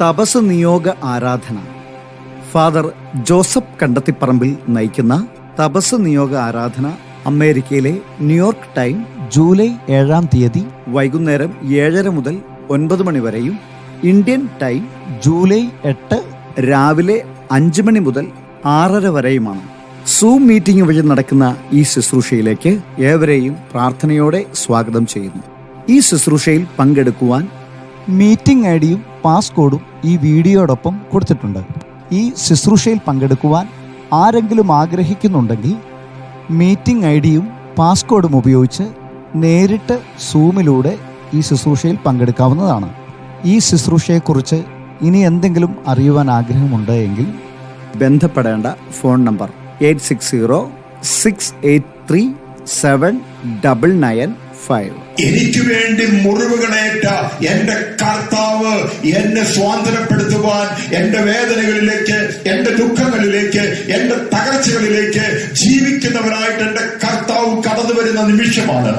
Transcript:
തപസ് നിയോഗ ആരാധന. Father Joseph Kandathiparambil നയിക്കുന്ന തപസ് നിയോഗ ആരാധന അമേരിക്കയിലെ ന്യൂയോർക്ക് ടൈം ജൂലൈ ഏഴാം തീയതി വൈകുന്നേരം ഏഴര മുതൽ ഒൻപത് മണി വരെയും ഇന്ത്യൻ ടൈം ജൂലൈ എട്ട് രാവിലെ അഞ്ച് മണി മുതൽ ആറര വരെയുമാണ്. സൂം മീറ്റിംഗ് വഴി നടക്കുന്ന ഈ ശുശ്രൂഷയിലേക്ക് ഏവരെയും പ്രാർത്ഥനയോടെ സ്വാഗതം ചെയ്യുന്നു. ഈ ശുശ്രൂഷയിൽ പങ്കെടുക്കുവാൻ മീറ്റിംഗ് ഐ ഡിയും പാസ്കോഡും ഈ വീഡിയോടൊപ്പം കൊടുത്തിട്ടുണ്ട്. ഈ ശുശ്രൂഷയിൽ പങ്കെടുക്കുവാൻ ആരെങ്കിലും ആഗ്രഹിക്കുന്നുണ്ടെങ്കിൽ മീറ്റിംഗ് ഐ ഡിയും പാസ്കോഡും ഉപയോഗിച്ച് നേരിട്ട് സൂമിലൂടെ ഈ ശുശ്രൂഷയിൽ പങ്കെടുക്കാവുന്നതാണ്. ഈ ശുശ്രൂഷയെക്കുറിച്ച് ഇനി എന്തെങ്കിലും അറിയുവാൻ ആഗ്രഹമുണ്ട് എങ്കിൽ ബന്ധപ്പെടേണ്ട phone number eight six zero six eight three seven double nine five. എനിക്ക് വേണ്ടി മുറിവുകളേറ്റ എന്റെ കർത്താവ് എന്നെ സ്വാതന്ത്ര്യപ്പെടുത്തുവാൻ എന്റെ വേദനകളിലേക്ക് എന്റെ ദുഃഖങ്ങളിലേക്ക് എന്റെ തകർച്ചകളിലേക്ക് ജീവിക്കുന്നവരായിട്ട് എന്റെ കർത്താവ് കടന്നു വരുന്ന നിമിഷമാണ്.